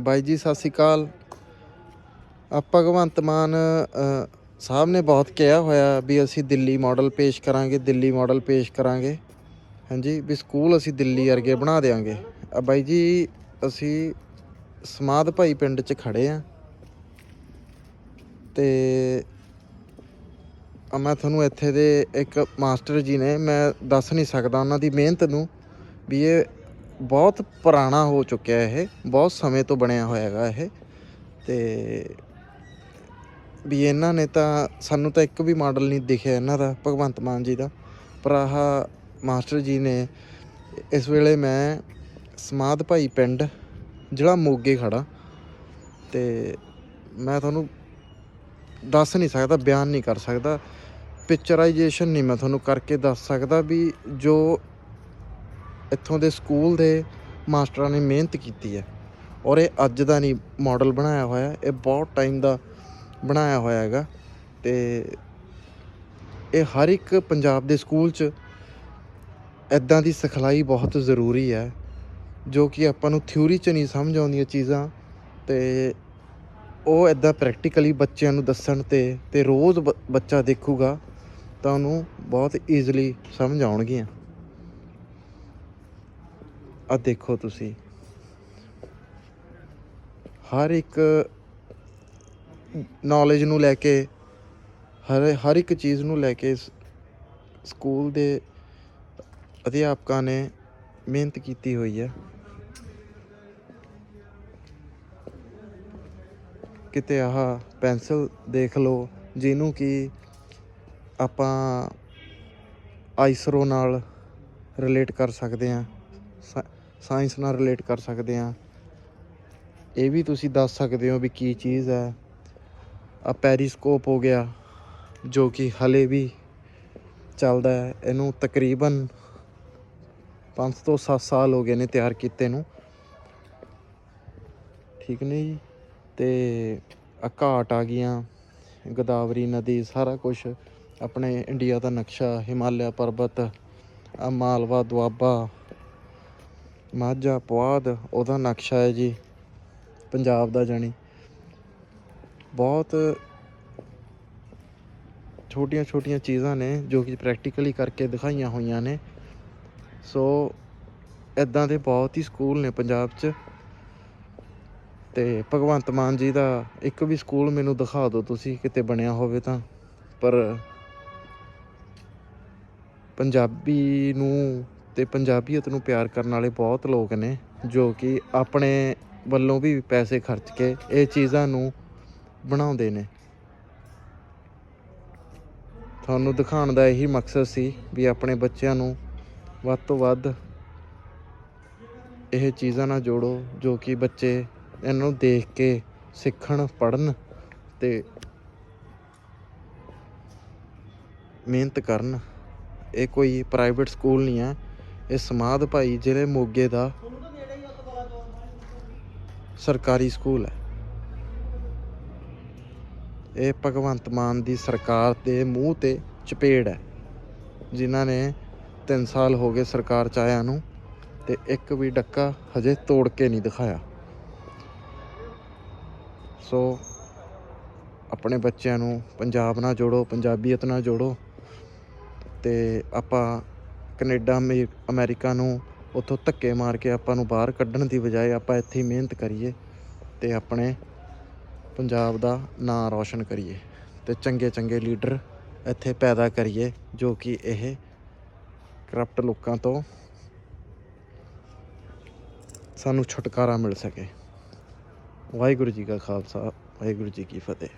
ਬਾਈ ਜੀ, ਸਤਿ ਸ਼੍ਰੀ ਅਕਾਲ। ਆ ਭਗਵੰਤ ਮਾਨ ਸਾਹਿਬ ਨੇ ਬਹੁਤ ਕਿਹਾ ਹੋਇਆ ਵੀ ਅਸੀਂ ਦਿੱਲੀ ਮਾਡਲ ਪੇਸ਼ ਕਰਾਂਗੇ, ਦਿੱਲੀ ਮਾਡਲ ਪੇਸ਼ ਕਰਾਂਗੇ। ਹਾਂਜੀ, ਵੀ ਸਕੂਲ ਅਸੀਂ ਦਿੱਲੀ ਵਰਗੇ ਬਣਾ ਦੇਵਾਂਗੇ ਆ ਬਾਈ ਜੀ, ਅਸੀਂ ਸਮਾਦ ਭਾਈ ਪਿੰਡ 'ਚ ਖੜੇ ਆ। ਤੇ ਮੈਂ ਤੁਹਾਨੂੰ ਇੱਥੇ ਦੇ ਇੱਕ ਮਾਸਟਰ ਜੀ ਨੇ, ਮੈਂ ਦੱਸ ਨਹੀਂ ਸਕਦਾ ਉਹਨਾਂ ਦੀ ਮਿਹਨਤ ਨੂੰ, ਵੀ ਇਹ ਬਹੁਤ ਪੁਰਾਣਾ ਹੋ ਚੁੱਕਿਆ ਇਹ, ਬਹੁਤ ਸਮੇਂ ਤੋਂ ਬਣਿਆ ਹੋਇਆ ਹੈਗਾ ਇਹ। ਤੇ ਵੀ ਇਹਨਾਂ ਨੇ ਤਾਂ ਸਾਨੂੰ ਤਾਂ ਇੱਕ ਵੀ ਮਾਡਲ ਨਹੀਂ ਦਿਖਿਆ ਇਹਨਾਂ ਦਾ, ਭਗਵੰਤ ਮਾਨ ਜੀ ਦਾ। ਪਰ ਆਹ ਮਾਸਟਰ ਜੀ ਨੇ ਇਸ ਵੇਲੇ ਮੈਂ ਸਮਾਧ ਭਾਈ ਪਿੰਡ ਜਿਹੜਾ ਮੋਗੇ ਖੜਾ ਤੇ ਮੈਂ ਤੁਹਾਨੂੰ ਦੱਸ ਨਹੀਂ ਸਕਦਾ, ਬਿਆਨ ਨਹੀਂ ਕਰ ਸਕਦਾ ਪਿਕਚਰਾਈਜੇਸ਼ਨ ਨਹੀਂ ਮੈਂ ਤੁਹਾਨੂੰ ਕਰਕੇ ਦੱਸ ਸਕਦਾ ਵੀ ਜੋ ਇੱਥੋਂ ਦੇ ਸਕੂਲ ਦੇ ਮਾਸਟਰਾਂ ਨੇ ਮਿਹਨਤ ਕੀਤੀ ਹੈ। ਔਰ ਇਹ ਅੱਜ ਦਾ ਨਹੀਂ ਮਾਡਲ ਬਣਾਇਆ ਹੋਇਆ ਇਹ ਬਹੁਤ ਟਾਈਮ ਦਾ ਬਣਾਇਆ ਹੋਇਆ ਹੈਗਾ। ਤੇ ਇਹ ਹਰ ਇੱਕ ਪੰਜਾਬ ਦੇ ਸਕੂਲ 'ਚ ਇਦਾਂ ਦੀ ਸਿਖਲਾਈ ਬਹੁਤ ਜ਼ਰੂਰੀ ਹੈ, ਜੋ ਕਿ ਆਪਾਂ ਨੂੰ ਥਿਊਰੀ 'ਚ ਨਹੀਂ ਸਮਝ ਆਉਂਦੀਆਂ ਚੀਜ਼ਾਂ। ਤੇ ਉਹ ਇਦਾਂ ਪ੍ਰੈਕਟੀਕਲੀ ਬੱਚਿਆਂ ਨੂੰ ਦੱਸਣ ਤੇ ਤੇ ਰੋਜ਼ ਬ- ਬੱਚਾ ਦੇਖੂਗਾ, ਤਾਂ ਉਹਨੂੰ ਬਹੁਤ ਈਜ਼ੀਲੀ ਸਮਝ ਆਉਣਗੀਆਂ। ਆ ਦੇਖੋ ਤੁਸੀਂ। ਹਰ ਇੱਕ ਨੌਲੇਜ ਨੂੰ ਲੈ ਕੇ, ਹਰ ਹਰ ਇੱਕ ਚੀਜ਼ ਨੂੰ ਲੈ ਕੇ ਸਕੂਲ ਦੇ ਅਧਿਆਪਕਾਂ ਨੇ ਮਿਹਨਤ ਕੀਤੀ ਹੋਈ ਹੈ। ਕਿਤੇ ਆਹ ਪੈਨਸਲ ਦੇਖ ਲਓ, ਜਿਹਨੂੰ ਕਿ ਆਪਾਂ ਆਈਸਰੋ ਨਾਲ ਰਿਲੇਟ ਕਰ ਸਕਦੇ ਹਾਂ। ਸਾਇੰਸ ਨਾਲ ਰਿਲੇਟ ਕਰ ਸਕਦੇ ਹਾਂ। ਇਹ ਵੀ ਤੁਸੀਂ ਦੱਸ ਸਕਦੇ ਹੋ ਵੀ ਕੀ ਚੀਜ਼ ਹੈ। ਆ ਪੈਰੀਸਕੋਪ ਹੋ ਗਿਆ, ਜੋ ਕਿ ਹਲੇ ਵੀ ਚੱਲਦਾ ਹੈ। ਇਹਨੂੰ ਤਕਰੀਬਨ 5 ਤੋਂ 7 ਸਾਲ ਹੋ ਗਏ ਨੇ ਤਿਆਰ ਕੀਤੇ ਨੂੰ। ਠੀਕ ਨੇ ਜੀ? ਤੇ ਆ ਘਾਟ ਆ ਗਈਆਂ, ਗੋਦਾਵਰੀ ਨਦੀ, ਸਾਰਾ ਕੁਝ ਆਪਣੇ ਇੰਡੀਆ ਦਾ ਨਕਸ਼ਾ, ਹਿਮਾਲਿਆ ਪਰਬਤ ਆ ਮਾਲਵਾ ਦੁਆਬਾ ਮਾਝਾ ਪੁਆਧ, ਉਹਦਾ ਨਕਸ਼ਾ ਹੈ ਜੀ, ਪੰਜਾਬ ਦਾ ਜਾਣੀ। ਬਹੁਤ ਛੋਟੀਆਂ ਛੋਟੀਆਂ ਚੀਜ਼ਾਂ ਨੇ, ਜੋ ਕਿ ਪ੍ਰੈਕਟੀਕਲੀ ਕਰਕੇ ਦਿਖਾਈਆਂ ਹੋਈਆਂ ਨੇ। ਸੋ ਇਦਾਂ ਦੇ ਬਹੁਤ ਹੀ ਸਕੂਲ ਨੇ ਪੰਜਾਬ 'ਚ। ਤੇ ਭਗਵੰਤ ਮਾਨ ਜੀ ਦਾ ਇੱਕ ਵੀ ਸਕੂਲ ਮੈਨੂੰ ਦਿਖਾ ਦਿਓ ਤੁਸੀਂ, ਕਿਤੇ ਬਣਿਆ ਹੋਵੇ ਤਾਂ। ਪਰ ਪੰਜਾਬੀ ਨੂੰ ਤੇ ਪੰਜਾਬੀਅਤ ਨੂੰ ਪਿਆਰ ਕਰਨ ਵਾਲੇ ਬਹੁਤ ਲੋਕ ਨੇ, ਜੋ ਕਿ ਆਪਣੇ ਵੱਲੋਂ ਵੀ ਪੈਸੇ ਖਰਚ ਕੇ ਇਹ ਚੀਜ਼ਾਂ ਨੂੰ ਬਣਾਉਂਦੇ ਨੇ। ਤੁਹਾਨੂੰ ਦਿਖਾਉਣ ਦਾ ਇਹੀ ਮਕਸਦ ਸੀ ਵੀ ਆਪਣੇ ਬੱਚਿਆਂ ਨੂੰ ਵੱਧ ਤੋਂ ਵੱਧ ਇਹ ਚੀਜ਼ਾਂ ਨਾਲ ਜੋੜੋ, ਜੋ ਕਿ ਬੱਚੇ ਇਹਨਾਂ ਨੂੰ ਦੇਖ ਕੇ ਸਿੱਖਣ, ਪੜ੍ਹਨ ਤੇ ਮਿਹਨਤ ਕਰਨ। ਇਹ ਕੋਈ ਪ੍ਰਾਈਵੇਟ ਸਕੂਲ ਨਹੀਂ ਹੈ। ਇਹ ਸਮਾਧ ਭਾਈ ਜ਼ਿਲ੍ਹੇ ਮੋਗੇ ਦਾ ਸਰਕਾਰੀ ਸਕੂਲ ਹੈ। ਇਹ ਭਗਵੰਤ ਮਾਨ ਦੀ ਸਰਕਾਰ ਦੇ ਮੂੰਹ ਤੇ ਚਪੇੜ ਹੈ, ਜਿਨ੍ਹਾਂ ਨੇ 3 ਸਾਲ ਹੋ ਗਏ ਸਰਕਾਰ ਚ ਆਇਆਂ ਨੂੰ ਤੇ ਇੱਕ ਵੀ ਡੱਕਾ ਹਜੇ ਤੋੜ ਕੇ ਨਹੀਂ ਦਿਖਾਇਆ। ਸੋ ਆਪਣੇ ਬੱਚਿਆਂ ਨੂੰ ਪੰਜਾਬ ਨਾਲ ਜੋੜੋ, ਪੰਜਾਬੀਅਤ ਨਾਲ ਜੋੜੋ ਤੇ ਆਪਾਂ ਕੈਨੇਡਾ, ਅਮੇ- ਅਮਰੀਕਾ ਨੂੰ ਉੱਥੋਂ ਧੱਕੇ ਮਾਰ ਕੇ ਆਪਾਂ ਨੂੰ ਬਾਹਰ ਕੱਢਣ ਦੀ ਬਜਾਏ ਆਪਾਂ ਇੱਥੇ ਹੀ ਮਿਹਨਤ ਕਰੀਏ ਤੇ ਆਪਣੇ ਪੰਜਾਬ ਦਾ ਨਾਂ ਰੌਸ਼ਨ ਕਰੀਏ ਤੇ ਚੰਗੇ ਚੰਗੇ ਲੀਡਰ ਇੱਥੇ ਪੈਦਾ ਕਰੀਏ ਜੋ ਕਿ ਇਹ ਕਰਪਟ ਲੋਕਾਂ ਤੋਂ ਸਾਨੂੰ ਛੁਟਕਾਰਾ ਮਿਲ ਸਕੇ। ਵਾਹਿਗੁਰੂ ਜੀ ਕਾ ਖਾਲਸਾ, ਵਾਹਿਗੁਰੂ ਜੀ ਕੀ ਫਤਿਹ।